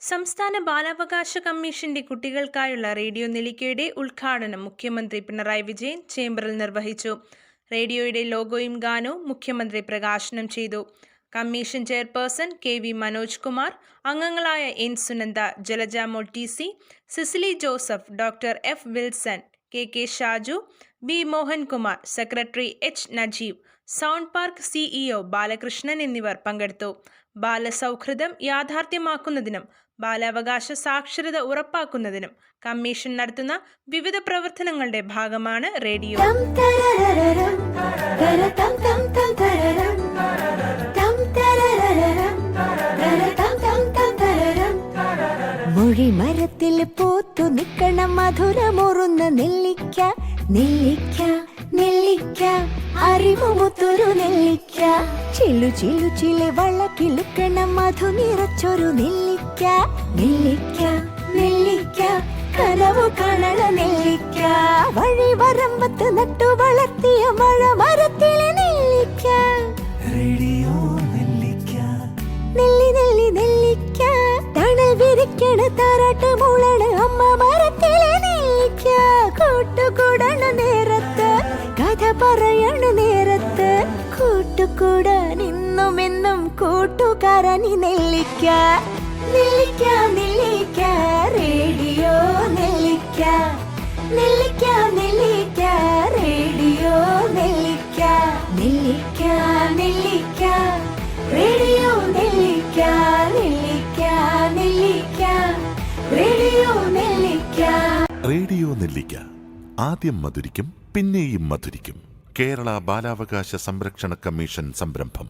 സംസ്ഥാന ബാലാവകാശ കമ്മീഷന്റെ കുട്ടികൾക്കായുള്ള റേഡിയോ നിലിക്കയുടെ ഉദ്ഘാടനം മുഖ്യമന്ത്രി പിണറായി വിജയൻ ചേംബറിൽ നിർവഹിച്ചു. റേഡിയോയുടെ ലോഗോയും ഗാനവും മുഖ്യമന്ത്രി പ്രകാശനം ചെയ്തു. Commission chairperson K V Manoj Kumar അംഗങ്ങളായ N Sunanda Jalajamol T C Cicily Joseph doctor F Wilson K K Shaju B Mohankumar secretary H Najeeb sound park CEO Balakrishnan എന്നിവർ പങ്കെടുത്തു. ബാലസൗഹൃദം യാഥാർത്ഥ്യമാക്കുന്നതിനും ബാലാവകാശ സാക്ഷരത ഉറപ്പാക്കുന്നതിനും കമ്മീഷൻ നടത്തുന്ന വിവിധ പ്രവർത്തനങ്ങളുടെ ഭാഗമാണ് റേഡിയോ. മൊഴി മരത്തിൽ tara നിൽക്കണം മധുരമുറുന്ന നെല്ലിക്ക. നെല്ലിക്ക നെല്ലിക്ക അറിവുമുത്തൊരു നെല്ലിക്ക. ചിലു ചിലു ചില വള്ള കിളുക്കണം മധു നിറച്ചൊരു നെല്ലിക്ക. നെല്ലിക്ക നെല്ലിക്ക കനവു കാണണ നെല്ലിക്ക. വഴി വരമ്പത്ത് നട്ടു വളർത്തിയ മഴ തണൽ വിരിക്കണ താരാട്ട് മൂളണ് അമ്മ മരത്തിലെ കൂട്ടുകാരനി നെല്ലിക്ക. നെല്ലിക്ക റേഡിയോ നെല്ലിക്ക. ആദ്യം മധുരിക്കും പിന്നെയും മധുരിക്കും. കേരള ബാലാവകാശ സംരക്ഷണ കമ്മീഷൻ സംരംഭം.